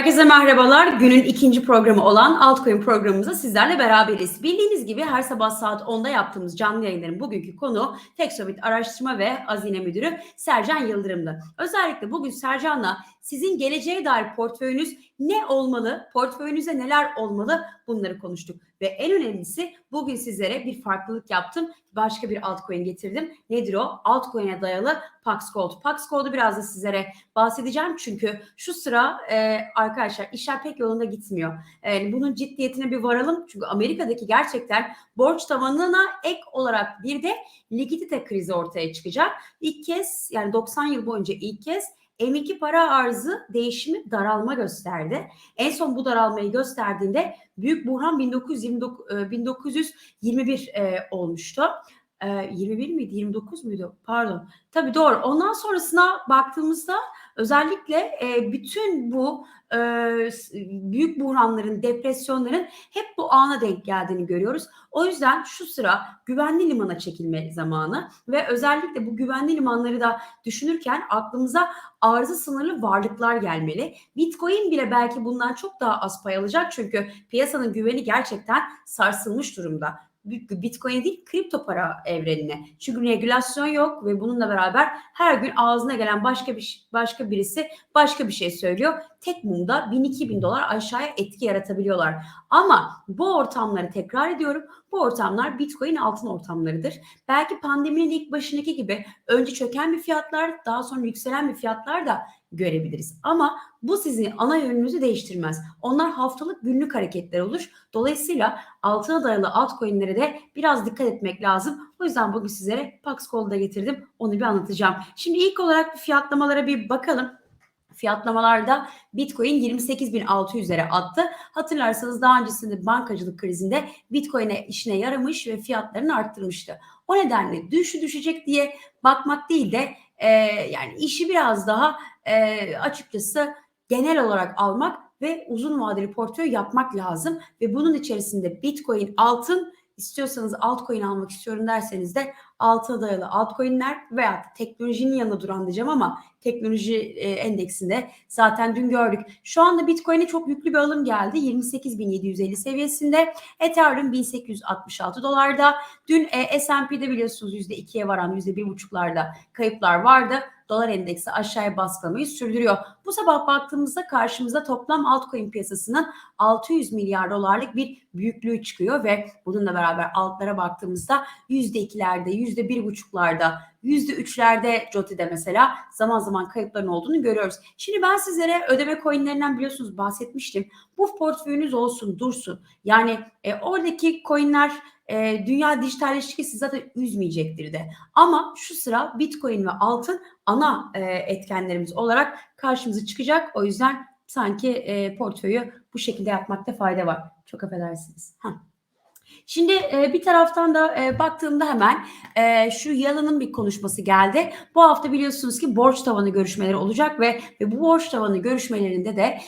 Herkese merhabalar. Günün ikinci programı olan Altcoin programımıza sizlerle beraberiz. Bildiğiniz gibi her sabah saat 10'da yaptığımız canlı yayınların bugünkü konu Teksobit Araştırma ve Hazine Müdürü Sercan Yıldırım'dı. Özellikle bugün Sercan'la sizin geleceğe dair portföyünüz ne olmalı, portföyünüze neler olmalı bunları konuştuk. Ve en önemlisi bugün sizlere bir farklılık yaptım. Başka bir altcoin getirdim. Nedir o? Altcoin'e dayalı Pax Gold. Pax Gold'u biraz da sizlere bahsedeceğim çünkü şu sıra e, arkadaşlar işler pek yolunda gitmiyor. E, bunun ciddiyetine bir varalım. Çünkü Amerika'daki gerçekten borç tavanına ek olarak bir de likidite krizi ortaya çıkacak. İlk kez yani 90 yıl boyunca ilk kez M2 para arzı değişimi daralma gösterdi. En son bu daralmayı gösterdiğinde büyük buhran 1929, 1921 e, olmuştu. 21 e, miydi 29 muydu pardon tabii doğru ondan sonrasına baktığımızda özellikle e, bütün bu e, büyük buhranların depresyonların hep bu ana denk geldiğini görüyoruz. O yüzden şu sıra güvenli limana çekilme zamanı ve özellikle bu güvenli limanları da düşünürken aklımıza arzı sınırlı varlıklar gelmeli. Bitcoin bile belki bundan çok daha az pay alacak çünkü piyasanın güveni gerçekten sarsılmış durumda. Bitcoin değil kripto para evrenine. Çünkü regülasyon yok ve bununla beraber her gün ağzına gelen başka bir başka birisi başka bir şey söylüyor. Tek mumda 1000-2000 dolar aşağıya etki yaratabiliyorlar. Ama bu ortamları tekrar ediyorum. Bu ortamlar Bitcoin altın ortamlarıdır. Belki pandeminin ilk başındaki gibi önce çöken bir fiyatlar daha sonra yükselen bir fiyatlar da görebiliriz. Ama bu sizin ana yönünüzü değiştirmez. Onlar haftalık günlük hareketler olur. Dolayısıyla altına dayalı altcoin'lere de biraz dikkat etmek lazım. O yüzden bugün sizlere Pax Gold'da getirdim. Onu bir anlatacağım. Şimdi ilk olarak fiyatlamalara bir bakalım fiyatlamalarda Bitcoin 28.600'lere attı. Hatırlarsanız daha öncesinde bankacılık krizinde Bitcoin'e işine yaramış ve fiyatlarını arttırmıştı. O nedenle düşü düşecek diye bakmak değil de e, yani işi biraz daha e, açıkçası genel olarak almak ve uzun vadeli portföy yapmak lazım ve bunun içerisinde Bitcoin, altın istiyorsanız altcoin almak istiyorum derseniz de altına dayalı altcoin'ler veya teknolojinin yanında duran diyeceğim ama teknoloji e, endeksinde zaten dün gördük. Şu anda Bitcoin'e çok yüklü bir alım geldi. 28.750 seviyesinde. Ethereum 1866 dolarda. Dün e, S&P'de biliyorsunuz %2'ye varan %1,5'larda kayıplar vardı dolar endeksi aşağıya baskılamayı sürdürüyor. Bu sabah baktığımızda karşımıza toplam altcoin piyasasının 600 milyar dolarlık bir büyüklüğü çıkıyor ve bununla beraber altlara baktığımızda %2'lerde, %1,5'larda, %3'lerde Joti'de mesela zaman zaman kayıpların olduğunu görüyoruz. Şimdi ben sizlere ödeme coinlerinden biliyorsunuz bahsetmiştim. Bu portföyünüz olsun, dursun. Yani e, oradaki coinler e, dünya dijitalleştikçe sizi zaten üzmeyecektir de. Ama şu sıra Bitcoin ve altın ana e, etkenlerimiz olarak karşımıza çıkacak. O yüzden sanki e, portföyü bu şekilde yapmakta fayda var. Çok affedersiniz. Heh. Şimdi e, bir taraftan da e, baktığımda hemen e, şu Yalın'ın bir konuşması geldi. Bu hafta biliyorsunuz ki borç tavanı görüşmeleri olacak ve, bu borç tavanı görüşmelerinde de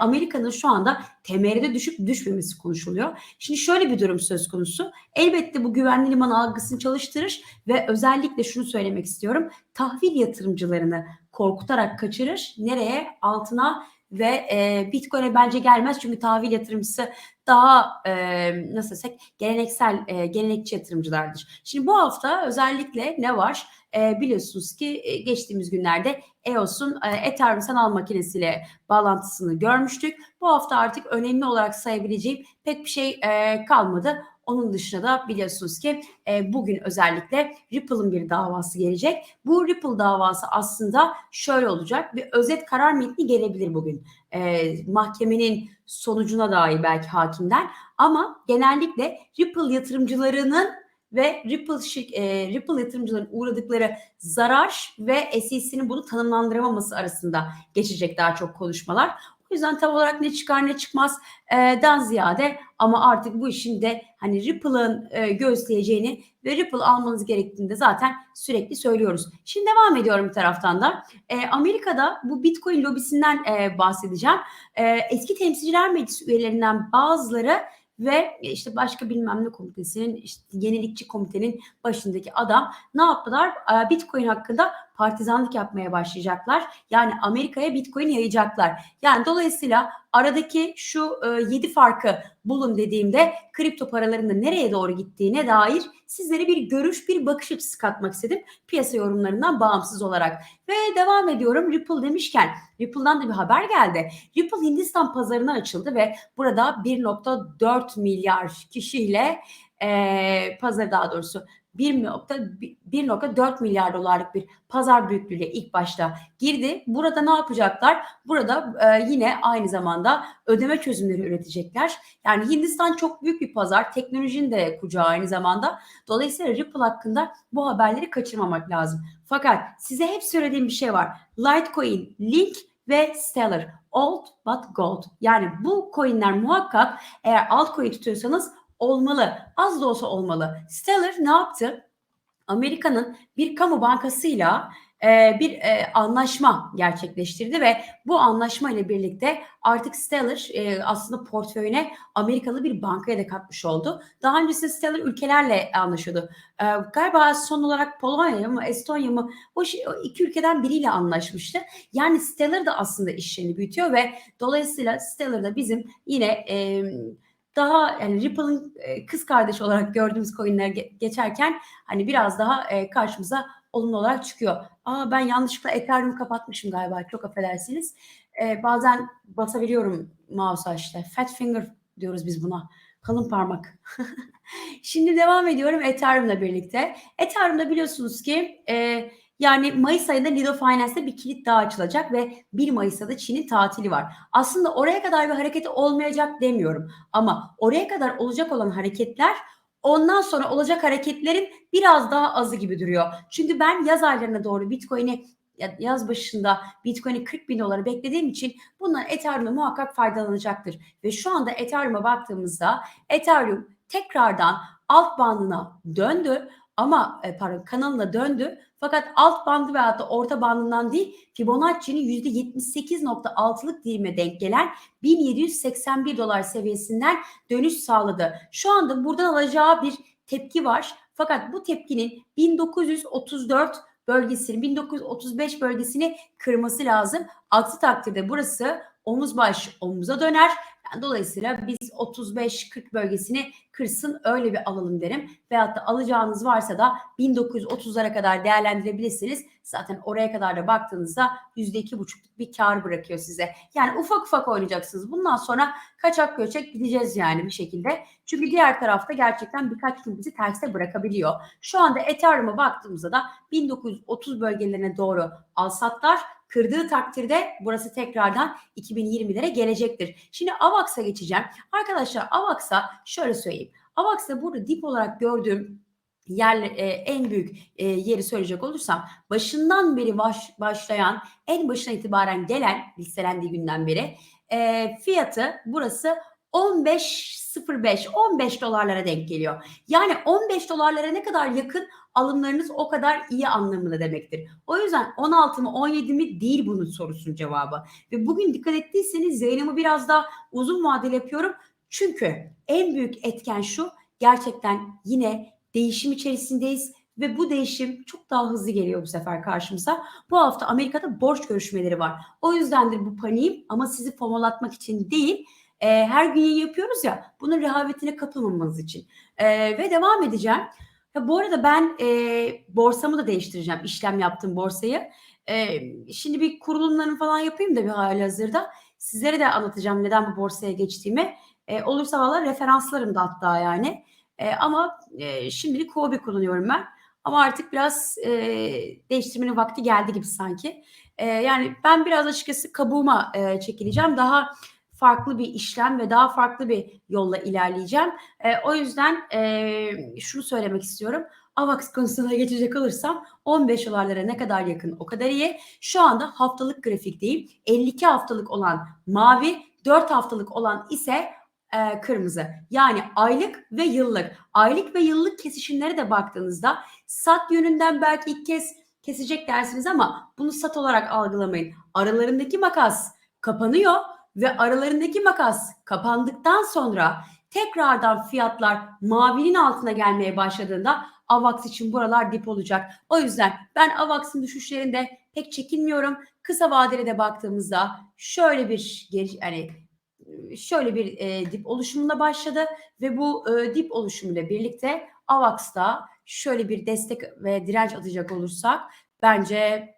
Amerika'nın şu anda temeride düşüp düşmemesi konuşuluyor. Şimdi şöyle bir durum söz konusu. Elbette bu güvenli liman algısını çalıştırır ve özellikle şunu söylemek istiyorum. Tahvil yatırımcılarını korkutarak kaçırır. Nereye? Altına ve e, Bitcoin'e bence gelmez çünkü tahvil yatırımcısı daha e, nasıl desek geleneksel e, gelenekçi yatırımcılardır. Şimdi bu hafta özellikle ne var? E, biliyorsunuz ki geçtiğimiz günlerde EOS'un e, Ethereum sanal makinesiyle bağlantısını görmüştük. Bu hafta artık önemli olarak sayabileceğim pek bir şey e, kalmadı. Onun dışında da biliyorsunuz ki e, bugün özellikle Ripple'ın bir davası gelecek. Bu Ripple davası aslında şöyle olacak. Bir özet karar metni gelebilir bugün. E, mahkemenin sonucuna dair belki hakimden ama genellikle Ripple yatırımcılarının ve Ripple, e, Ripple yatırımcıların uğradıkları zarar ve SEC'nin bunu tanımlandıramaması arasında geçecek daha çok konuşmalar. O yüzden tam olarak ne çıkar ne çıkmaz e, den ziyade ama artık bu işin de hani Ripple'ın e, göstereceğini ve Ripple almanız gerektiğini de zaten sürekli söylüyoruz. Şimdi devam ediyorum bir taraftan da. E, Amerika'da bu Bitcoin lobisinden e, bahsedeceğim. E, eski temsilciler meclisi üyelerinden bazıları ve işte başka bilmem ne komitesinin işte yenilikçi komitenin başındaki adam ne yaptılar? Bitcoin hakkında partizanlık yapmaya başlayacaklar. Yani Amerika'ya Bitcoin yayacaklar. Yani dolayısıyla aradaki şu e, 7 farkı bulun dediğimde kripto paraların nereye doğru gittiğine dair sizlere bir görüş, bir bakış açısı katmak istedim. Piyasa yorumlarından bağımsız olarak. Ve devam ediyorum Ripple demişken Ripple'dan da bir haber geldi. Ripple Hindistan pazarına açıldı ve burada 1.4 milyar kişiyle e, pazar daha doğrusu 1.4 milyar dolarlık bir pazar büyüklüğüyle ilk başta girdi. Burada ne yapacaklar? Burada e, yine aynı zamanda ödeme çözümleri üretecekler. Yani Hindistan çok büyük bir pazar. Teknolojinin de kucağı aynı zamanda. Dolayısıyla Ripple hakkında bu haberleri kaçırmamak lazım. Fakat size hep söylediğim bir şey var. Litecoin, Link ve Stellar. Old but gold. Yani bu coinler muhakkak eğer altcoin tutuyorsanız olmalı. Az da olsa olmalı. Stellar ne yaptı? Amerika'nın bir kamu bankasıyla e, bir e, anlaşma gerçekleştirdi ve bu anlaşma ile birlikte artık Stellar e, aslında portföyüne Amerikalı bir bankaya da katmış oldu. Daha öncesinde Stellar ülkelerle anlaşıyordu. E, galiba son olarak Polonya mı Estonya mı o, o iki ülkeden biriyle anlaşmıştı. Yani Stellar da aslında işlerini büyütüyor ve dolayısıyla Stellar da bizim yine e, daha yani Ripple'ın e, kız kardeşi olarak gördüğümüz coinler geçerken hani biraz daha e, karşımıza olumlu olarak çıkıyor. Aa ben yanlışlıkla Ethereum kapatmışım galiba. Çok affedersiniz. E, bazen basabiliyorum mouse'a işte. Fat finger diyoruz biz buna. Kalın parmak. Şimdi devam ediyorum Ethereum'la birlikte. Ethereum'da biliyorsunuz ki e, yani Mayıs ayında Lido Finance'da bir kilit daha açılacak ve 1 Mayıs'ta da Çin'in tatili var. Aslında oraya kadar bir hareket olmayacak demiyorum. Ama oraya kadar olacak olan hareketler ondan sonra olacak hareketlerin biraz daha azı gibi duruyor. Çünkü ben yaz aylarına doğru Bitcoin'i yaz başında Bitcoin'i 40 bin dolara beklediğim için bundan Ethereum'a muhakkak faydalanacaktır. Ve şu anda Ethereum'a baktığımızda Ethereum tekrardan alt bandına döndü ama e, pardon kanalına döndü. Fakat alt bandı ve hatta orta bandından değil Fibonacci'nin %78.6'lık dilime denk gelen 1781 dolar seviyesinden dönüş sağladı. Şu anda buradan alacağı bir tepki var. Fakat bu tepkinin 1934 bölgesini 1935 bölgesini kırması lazım. Aksi takdirde burası omuz baş omuza döner. Dolayısıyla biz 35-40 bölgesini kırsın öyle bir alalım derim. Veyahut da alacağınız varsa da 1930'lara kadar değerlendirebilirsiniz. Zaten oraya kadar da baktığınızda %2,5'luk bir kar bırakıyor size. Yani ufak ufak oynayacaksınız. Bundan sonra kaçak göçek gideceğiz yani bir şekilde. Çünkü diğer tarafta gerçekten birkaç gün bizi terste bırakabiliyor. Şu anda Ethereum'a baktığımızda da 1930 bölgelerine doğru alsatlar kırdığı takdirde burası tekrardan 2020'lere gelecektir. Şimdi AVAX'a geçeceğim. Arkadaşlar AVAX'a şöyle söyleyeyim. AVAX'ta burada dip olarak gördüğüm yer e, en büyük e, yeri söyleyecek olursam başından beri baş, başlayan en başına itibaren gelen listelendiği günden beri e, fiyatı burası 15.05 15 dolarlara denk geliyor. Yani 15 dolarlara ne kadar yakın alımlarınız o kadar iyi anlamında demektir. O yüzden 16 mı 17 mi değil bunun sorusunun cevabı. Ve bugün dikkat ettiyseniz Zeynep'i biraz daha uzun vadeli yapıyorum. Çünkü en büyük etken şu gerçekten yine değişim içerisindeyiz ve bu değişim çok daha hızlı geliyor bu sefer karşımıza. Bu hafta Amerika'da borç görüşmeleri var. O yüzdendir bu paniğim ama sizi fomolatmak için değil e, her gün yayın yapıyoruz ya bunun rehavetine kapılmamanız için. E, ve devam edeceğim. Ya bu arada ben e, borsamı da değiştireceğim. işlem yaptım borsayı. E, şimdi bir kurulumlarını falan yapayım da bir hali hazırda. Sizlere de anlatacağım neden bu borsaya geçtiğimi. E, olursa valla referanslarım da hatta yani. E, ama e, şimdilik Kobe kullanıyorum ben. Ama artık biraz e, değiştirmenin vakti geldi gibi sanki. E, yani ben biraz açıkçası kabuğuma e, çekileceğim. Daha farklı bir işlem ve daha farklı bir yolla ilerleyeceğim. E, o yüzden e, şunu söylemek istiyorum. AVAX konusuna geçecek olursam 15 dolarlara ne kadar yakın o kadar iyi. Şu anda haftalık grafikteyim. 52 haftalık olan mavi, 4 haftalık olan ise e, kırmızı. Yani aylık ve yıllık. Aylık ve yıllık kesişimlere de baktığınızda sat yönünden belki ilk kez kesecek dersiniz ama bunu sat olarak algılamayın. Aralarındaki makas kapanıyor ve aralarındaki makas kapandıktan sonra tekrardan fiyatlar mavinin altına gelmeye başladığında AVAX için buralar dip olacak. O yüzden ben AVAX'ın düşüşlerinde pek çekinmiyorum. Kısa vadeli de baktığımızda şöyle bir geri, hani şöyle bir e, dip oluşumuna başladı ve bu e, dip oluşumuyla birlikte AVAX'ta şöyle bir destek ve direnç atacak olursak bence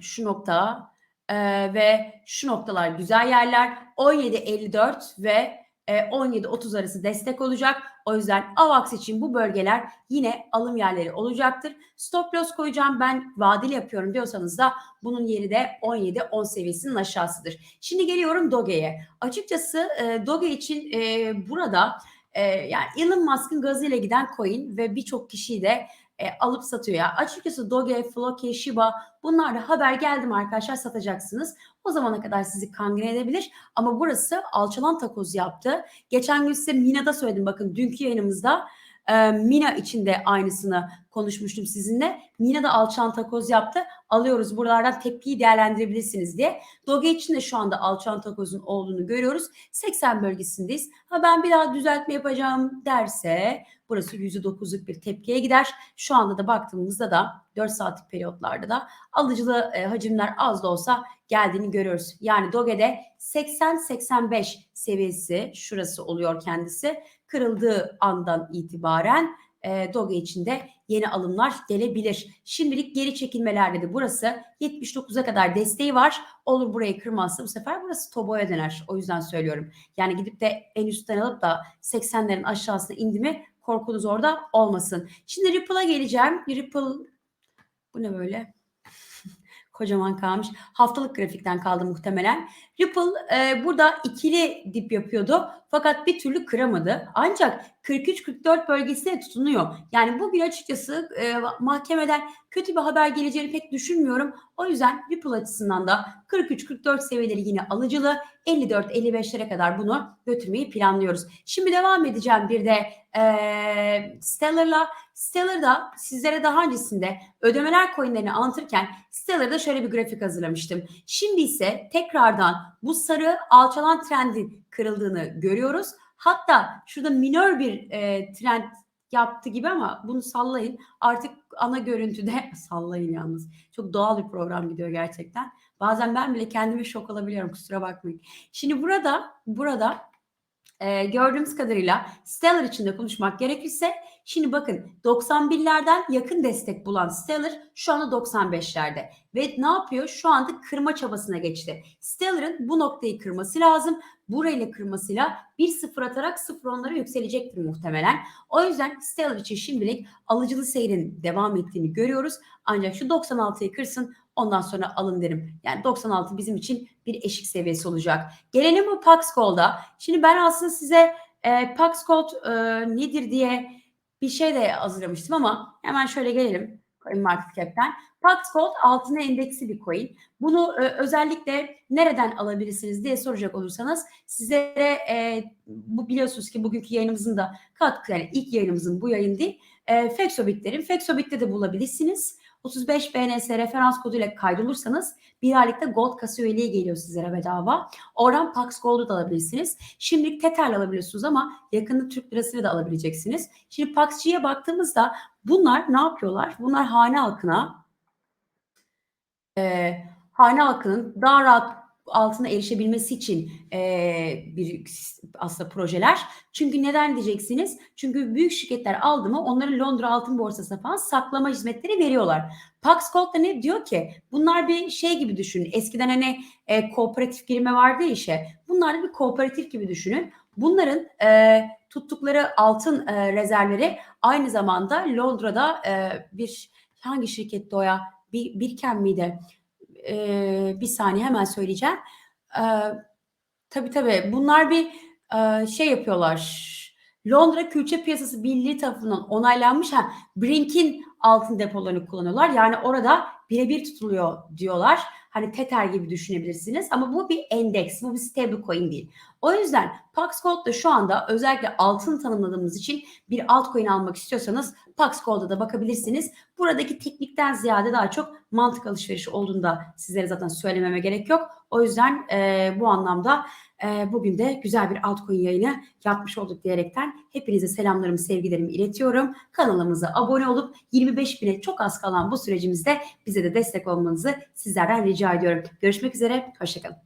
şu nokta e, ve şu noktalar güzel yerler 17.54 ve e, 17.30 arası destek olacak. O yüzden AVAX için bu bölgeler yine alım yerleri olacaktır. Stop loss koyacağım ben vadeli yapıyorum diyorsanız da bunun yeri de 17-10 seviyesinin aşağısıdır. Şimdi geliyorum Doge'ye. Açıkçası e, Doge için e, burada e, yani Elon Musk'ın gazıyla giden coin ve birçok kişiyi de e, alıp satıyor. Ya açıkçası Doge, Floki, Shiba bunlar da haber geldi mi arkadaşlar satacaksınız. O zamana kadar sizi kangren edebilir. Ama burası alçalan takoz yaptı. Geçen gün size Mina'da söyledim bakın dünkü yayınımızda e, Mina için de aynısını konuşmuştum sizinle. Mina da alçalan takoz yaptı. Alıyoruz buralardan tepkiyi değerlendirebilirsiniz diye. Doge için de şu anda alçalan takozun olduğunu görüyoruz. 80 bölgesindeyiz. Ha ben bir daha düzeltme yapacağım derse burası %9'luk bir tepkiye gider. Şu anda da baktığımızda da 4 saatlik periyotlarda da alıcılı e, hacimler az da olsa geldiğini görüyoruz. Yani Doge'de 80-85 seviyesi şurası oluyor kendisi. Kırıldığı andan itibaren e, Doge içinde yeni alımlar gelebilir. Şimdilik geri çekilmelerde de burası 79'a kadar desteği var. Olur burayı kırmazsa bu sefer burası Tobo'ya döner. O yüzden söylüyorum. Yani gidip de en üstten alıp da 80'lerin aşağısına indi mi korkunuz orada olmasın. Şimdi Ripple'a geleceğim. Ripple bu ne böyle? Kocaman kalmış. Haftalık grafikten kaldı muhtemelen. Ripple e, burada ikili dip yapıyordu. Fakat bir türlü kıramadı. Ancak 43-44 bölgesine tutunuyor. Yani bugün açıkçası e, mahkemeden kötü bir haber geleceğini pek düşünmüyorum. O yüzden Ripple açısından da 43-44 seviyeleri yine alıcılı. 54-55'lere kadar bunu götürmeyi planlıyoruz. Şimdi devam edeceğim bir de e, Stellar'la. Stellar'da sizlere daha öncesinde ödemeler coinlerini anlatırken Stellar'da şöyle bir grafik hazırlamıştım. Şimdi ise tekrardan bu sarı alçalan trendin kırıldığını görüyoruz. Hatta şurada minör bir e, trend yaptı gibi ama bunu sallayın. Artık ana görüntüde sallayın yalnız. Çok doğal bir program gidiyor gerçekten. Bazen ben bile kendimi şok alabiliyorum kusura bakmayın. Şimdi burada burada e, gördüğümüz kadarıyla Stellar içinde konuşmak gerekirse şimdi bakın 91'lerden yakın destek bulan Stellar şu anda 95'lerde ve ne yapıyor? Şu anda kırma çabasına geçti. Stellar'ın bu noktayı kırması lazım. Burayla kırmasıyla 1-0 atarak 0 onlara yükselecektir muhtemelen. O yüzden Stellar için şimdilik alıcılı seyrin devam ettiğini görüyoruz. Ancak şu 96'yı kırsın ondan sonra alın derim. Yani 96 bizim için bir eşik seviyesi olacak. Gelelim bu Pax Gold'a. Şimdi ben aslında size e, Pax Gold e, nedir diye bir şey de hazırlamıştım ama hemen şöyle gelelim CoinMarketCap'ten. Pax Gold altına endeksi bir coin. Bunu e, özellikle nereden alabilirsiniz diye soracak olursanız sizlere e, bu biliyorsunuz ki bugünkü yayınımızın da katkı yani ilk yayınımızın bu yayın değil. E, Fexobit'lerin Fexobit'te de bulabilirsiniz. 35 BNS referans kodu ile kaydolursanız bir aylıkta Gold kasa üyeliği geliyor sizlere bedava. Oradan Pax Gold'u da alabilirsiniz. Şimdilik Tether'le alabiliyorsunuz ama yakında Türk lirasıyla da alabileceksiniz. Şimdi Pax'ciye baktığımızda bunlar ne yapıyorlar? Bunlar hane halkına e, hane halkının daha rahat altına erişebilmesi için e, bir aslında projeler. Çünkü neden diyeceksiniz? Çünkü büyük şirketler aldı mı onları Londra Altın Borsası'na falan saklama hizmetleri veriyorlar. Pax da ne diyor ki? Bunlar bir şey gibi düşünün. Eskiden hani e, kooperatif girme vardı ya işe. Bunlar da bir kooperatif gibi düşünün. Bunların e, tuttukları altın e, rezervleri aynı zamanda Londra'da e, bir hangi şirkette o ya? Bir, Birken miydi? E, bir saniye hemen söyleyeceğim. E, tabii tabii bunlar bir e, şey yapıyorlar. Londra Külçe Piyasası Birliği tarafından onaylanmış ha, Brink'in altın depolarını kullanıyorlar. Yani orada birebir tutuluyor diyorlar. Hani Tether gibi düşünebilirsiniz ama bu bir endeks, bu bir stablecoin değil. O yüzden Pax Gold da şu anda özellikle altın tanımladığımız için bir altcoin almak istiyorsanız Pax da bakabilirsiniz. Buradaki teknikten ziyade daha çok mantık alışverişi olduğunda sizlere zaten söylememe gerek yok. O yüzden e, bu anlamda e, bugün de güzel bir altcoin yayını yapmış olduk diyerekten hepinize selamlarımı, sevgilerimi iletiyorum. Kanalımıza abone olup 25 bine çok az kalan bu sürecimizde bize de destek olmanızı sizlerden rica ediyorum. Görüşmek üzere, hoşçakalın.